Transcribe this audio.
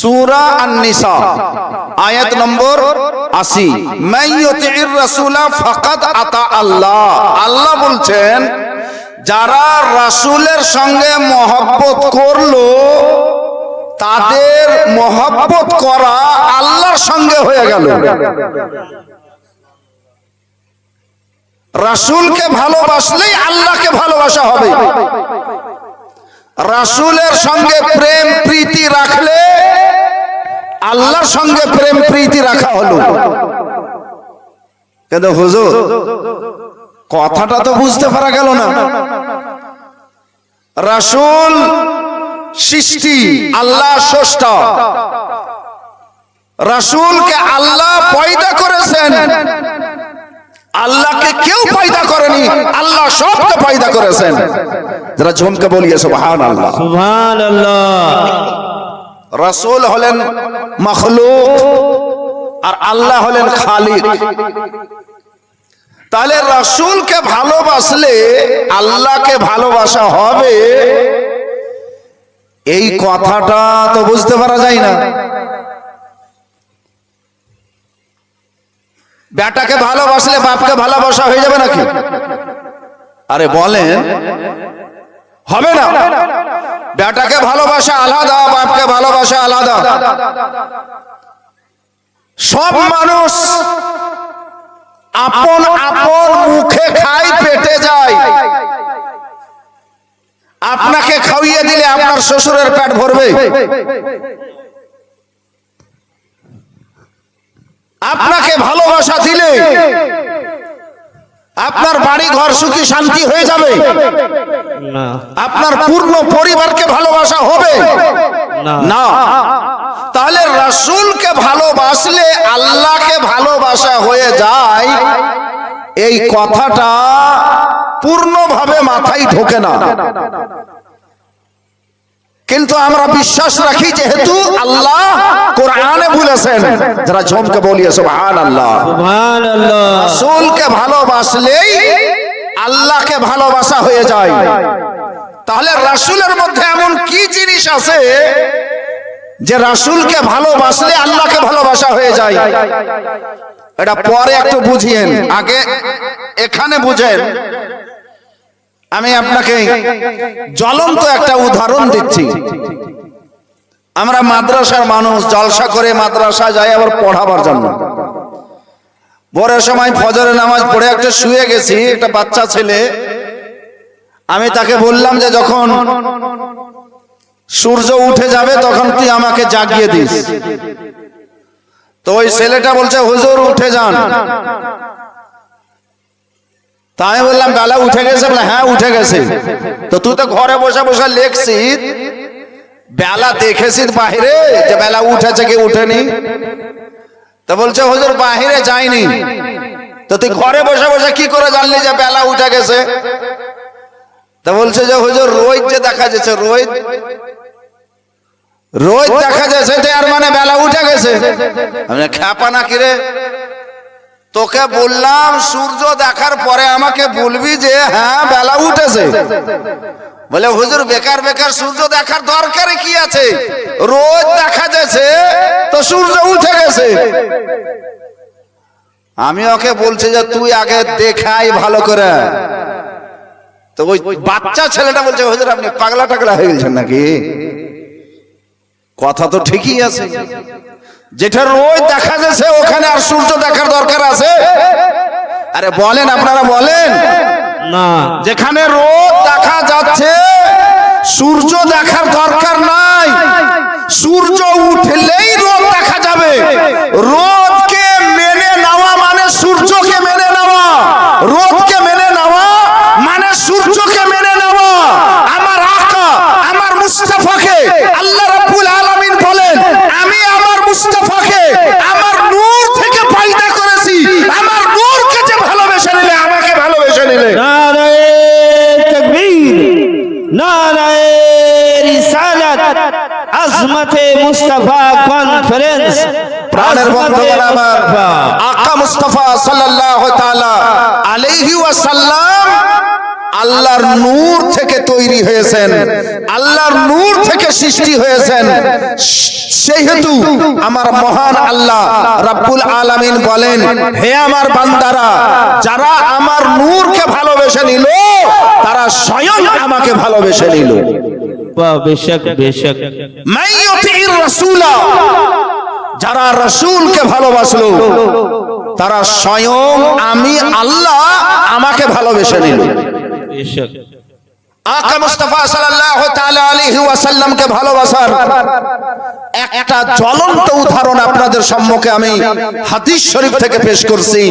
সূরা আন-নিসা, আয়াত নম্বর 80 মান ইউতির রাসূলা ফাকাদ আতা আল্লাহ। আল্লাহ বলছেন, যারা রাসূলের সঙ্গে মহব্বত করল, তাদের মহব্বত করা আল্লাহর সঙ্গে হয়ে গেল। রাসূলকে ভালোবাসলেই আল্লাহকে ভালোবাসা হবে। রাসূলের সঙ্গে প্রেম, প্রীতি রাখলে আল্লাহর সঙ্গে প্রেম প্রীতি রাখা হলো। কিন্তু হুজুর, কথাটা তো বুঝতে পারা গেল না। রাসূল সৃষ্টি, আল্লাহ স্রষ্টা রাসূলকে আল্লাহ পয়দা করেছেন। আল্লাহকে কেউ পয়দা করেনি, আল্লাহ সবকে পয়দা করেছেন। যারা ঝুমকে বলিয়ে সুবহান আল্লাহ আল্লাহ রাসূল হলেন মখলুক আর আল্লাহ হলেন খালিক। তাহলে রাসূলকে ভালোবাসলে আল্লাহকে ভালোবাসা হবে? এই কথাটা তো বুঝতে পারা যায় না। বেটাকে ভালোবাসলে বাপকে ভালোবাসা হয়ে যাবে নাকি? আরে বলেন, হবে না। বেটাকে ভালোবাসা আলাদা, বাপকে ভালোবাসা আলাদা। সব মানুষ আপন আপন মুখে খায়, পেটে যায়। আপনাকে খাইয়ে দিলে আপনার শ্বশুরের পেট ভরবে। আপনাকে ভালোবাসা দিলে আপনার বাড়ি ঘর সুখী শান্তি হয়ে যাবে। না। আপনার পূর্ণ পরিবারকে ভালোবাসা হবে। না। তাহলে রসুলকে ভালোবাসলে আল্লাহকে ভালোবাসা হয়ে যায় এই কথাটা পূর্ণভাবে মাথায় ঢোকে না। কিন্তু আমরা বিশ্বাস রাখি যেহেতু আল্লাহ কোরআনে বলেছেন যারা ঝমকে বলিয়ে সুবহান আল্লাহ রাসূলকে ভালোবাসলেই আল্লাহকে ভালোবাসা হয়ে যায়। তাহলে রাসূলের মধ্যে এমন কি জিনিস আছে যে রাসূলকে ভালোবাসলে আল্লাহকে ভালোবাসা হয়ে যায়? এটা পরে একটু বুঝিয়েন। আগে এখানে বুঝেন। আমি আপনাকে জ্বলন্ত একটা উদাহরণ দিচ্ছি। আমরা মাদ্রাসার মানুষ, জলসা করে মাদ্রাসা যাই আবার পড়াবার জন্য। ভোরের সময় ফজরের নামাজ পড়ে একটা শুয়ে গেছি, একটা বাচ্চা ছেলে। আমি তাকে বললাম যে, যখন সূর্য উঠে যাবে, তখন তুই আমাকে জাগিয়ে দিস। তো ওই ছেলেটা বলছে, হুজুর, উঠে যান। তাই আমি বললাম বেলা উঠে গেছে বলে হ্যাঁ উঠে গেছে। তো তুই তো ঘরে বসে বসে লেখছিস, বেলা দেখেছিস বাহিরে, যে বেলা উঠেছে কি উঠেনি? তো বলছে, হুজুর, বাহিরে যায়নি তো তুই ঘরে বসে বসে কি করে জানলি যে বেলা উঠে গেছে? তো বলছে যে, হুজুর, রোজ যে দেখা যাচ্ছে, রোজ রোজ দেখা যাচ্ছে তো আর মানে বেলা উঠে গেছে। খ্যাপা না কিরে তোকে বললাম, সূর্য দেখার পরে আমাকে বলবি যে হ্যাঁ বেলা উঠেছে। বলে, হুজুর, বেকার বেকার, সূর্য দেখার দরকারে কি আছে? রোজ দেখা যাচ্ছে, তো সূর্য উঠে গেছে। আমি ওকে বলছি যে, তুই আগে দেখাই ভালো করে। তো ওই বাচ্চা ছেলেটা বলছে, হুজুর, আপনি পাগলা টাগলা হয়ে গেছেন নাকি? কথা তো ঠিকই আছে। যেটা রোজ দেখা যাচ্ছে আর সূর্য দেখার দরকার আছে? আরে বলেন আপনারা বলেন। না। যেখানে রোদ দেখা যাচ্ছে সূর্য দেখার দরকার নাই। সূর্য উঠলেই রোদ দেখা যাবে। রোদকে মেনে নেওয়া মানে সূর্যকে মেনে নেওয়া। রোদকে মেনে নেওয়া মানে সূর্যকে মেনে নেওয়া আমার আকা আমার মুস্তাফাকে আল্লাহ রাব্বুল আলামিন বলেন আমি আমার মুস্তাফাকে আমার নূর থেকে পয়দা করেছি আমার নূরকে যে ভালোবেসে নিলে আমাকে ভালোবেসে নিলে নারায়ে তাকবীর নারায়ে রিসালাত আজমতে মুস্তাফা কনফারেন্স প্রাণের বন্ধুগণ আমার। আকা মুস্তাফা সাল্লাল্লাহু তাআলা আলাইহি ওয়াসাল্লাম আল্লাহর নূর থেকে তৈরি হয়েছেন আল্লাহর নূর থেকে সৃষ্টি হয়েছেন। সেহেতু আমার মহান আল্লাহ রাব্বুল আলামিন বলেন হে আমার বান্দারা যারা আমার নূরকে ভালোবেসে নিল তারা স্বয়ং আমাকে ভালোবেসে নিল। বেশক বেশক। যারা রসুলকে ভালোবাসলো তারা স্বয়ং আমি আল্লাহ আমাকে ভালোবেসে নিল। মুস্তাফা ভালোবাসার একটা জ্বলন্ত উদাহরণ আপনাদের সম্মুখে আমি হাদিস শরীফ থেকে পেশ করছি।